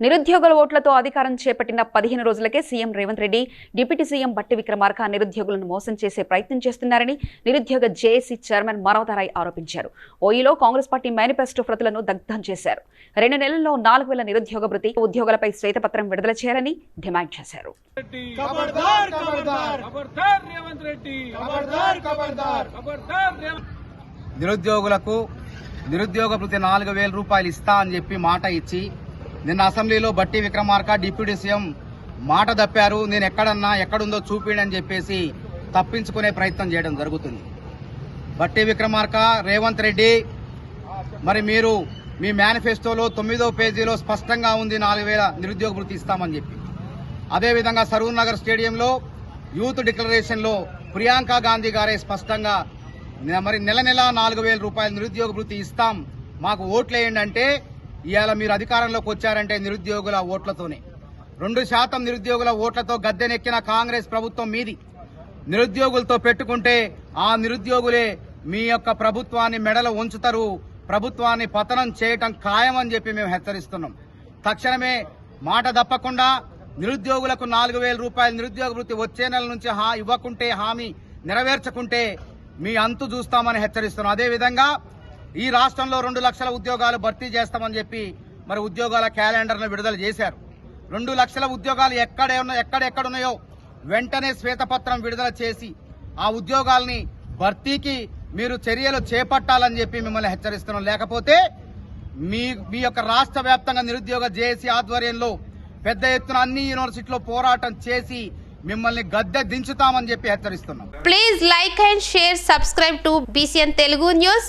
నిరుద్యోగుల ఓట్లతో అధికారం చేపట్టిన పదిహేను రోజులకే CM Revanth Reddy deputy CM Bhatti Vikramarka నిరుద్యోగులను మోసం చేసే ప్రయత్నం చేస్తున్నారని నిరుద్యోగ జేఏసీ చైర్మన్ మరవతారాయ్ ఆరోపించారు. ఓయిలో కాంగ్రెస్ పార్టీ మేనిఫెస్టో ప్రతులను దగ్ధం చేశారు. రెండు నెలల్లో నాలుగు వేల నిరుద్యోగ భృతి ఉద్యోగులపై శ్వేతపత్రం విడుదల చేయాలని డిమాండ్ చేశారు. నిరుద్యోగులకు నిరుద్యోగ భృతి నాలుగు వేల రూపాయలు ఇస్తా అని చెప్పి మాట ఇచ్చి నిన్న అసెంబ్లీలో బట్టి విక్రమార్క డిప్యూటీ సీఎం మాట తప్పారు. నేను ఎక్కడన్నా ఎక్కడుందో చూపిండి అని చెప్పేసి తప్పించుకునే ప్రయత్నం చేయడం జరుగుతుంది. బట్టి విక్రమార్క రేవంత్ రెడ్డి మరి మీరు మీ మేనిఫెస్టోలో తొమ్మిదో పేజీలో స్పష్టంగా ఉంది నాలుగు వేల నిరుద్యోగ వృత్తి ఇస్తామని చెప్పి. అదేవిధంగా సరూర్ నగర్ స్టేడియంలో యూత్ డిక్లరేషన్లో ప్రియాంక గాంధీ గారే స్పష్టంగా మరి నెల నెల నాలుగు వేల రూపాయల నిరుద్యోగ వృత్తి ఇస్తాం మాకు ఓట్లేయండి అంటే ఇవాళ మీరు అధికారంలోకి వచ్చారంటే నిరుద్యోగుల ఓట్లతోనే. రెండు శాతం నిరుద్యోగుల ఓట్లతో గద్దెనెక్కిన కాంగ్రెస్ ప్రభుత్వం మీది. నిరుద్యోగులతో పెట్టుకుంటే ఆ నిరుద్యోగులే మీ యొక్క ప్రభుత్వాన్ని మెడలో ఉంచుతారు ప్రభుత్వాన్ని పతనం చేయటం ఖాయమని చెప్పి మేము హెచ్చరిస్తున్నాం. తక్షణమే మాట తప్పకుండా నిరుద్యోగులకు నాలుగు వేల రూపాయల నిరుద్యోగ వృత్తి వచ్చే నెల నుంచి హా ఇవ్వకుంటే హామీ నెరవేర్చకుంటే మీ అంతు చూస్తామని హెచ్చరిస్తున్నాం. అదేవిధంగా ఈ రాష్ట్రంలో రెండు లక్షల ఉద్యోగాలు భర్తీ చేస్తామని చెప్పి మరి ఉద్యోగాల క్యాలెండర్ను విడుదల చేశారు. రెండు లక్షల ఉద్యోగాలు ఎక్కడే ఉన్న ఎక్కడెక్కడున్నాయో వెంటనే శ్వేతపత్రం విడుదల చేసి ఆ ఉద్యోగాల్ని భర్తీకి మీరు చర్యలు చేపట్టాలని చెప్పి మిమ్మల్ని హెచ్చరిస్తున్నాం. లేకపోతే మీ మీ యొక్క రాష్ట్ర వ్యాప్తంగా నిరుద్యోగ జేఏసీ ఆధ్వర్యంలో పెద్ద ఎత్తున అన్ని యూనివర్సిటీలో పోరాటం చేసి మిమ్మల్ని గద్దె దించుతామని చెప్పి హెచ్చరిస్తున్నాం. Please like and share subscribe to BCN Telugu news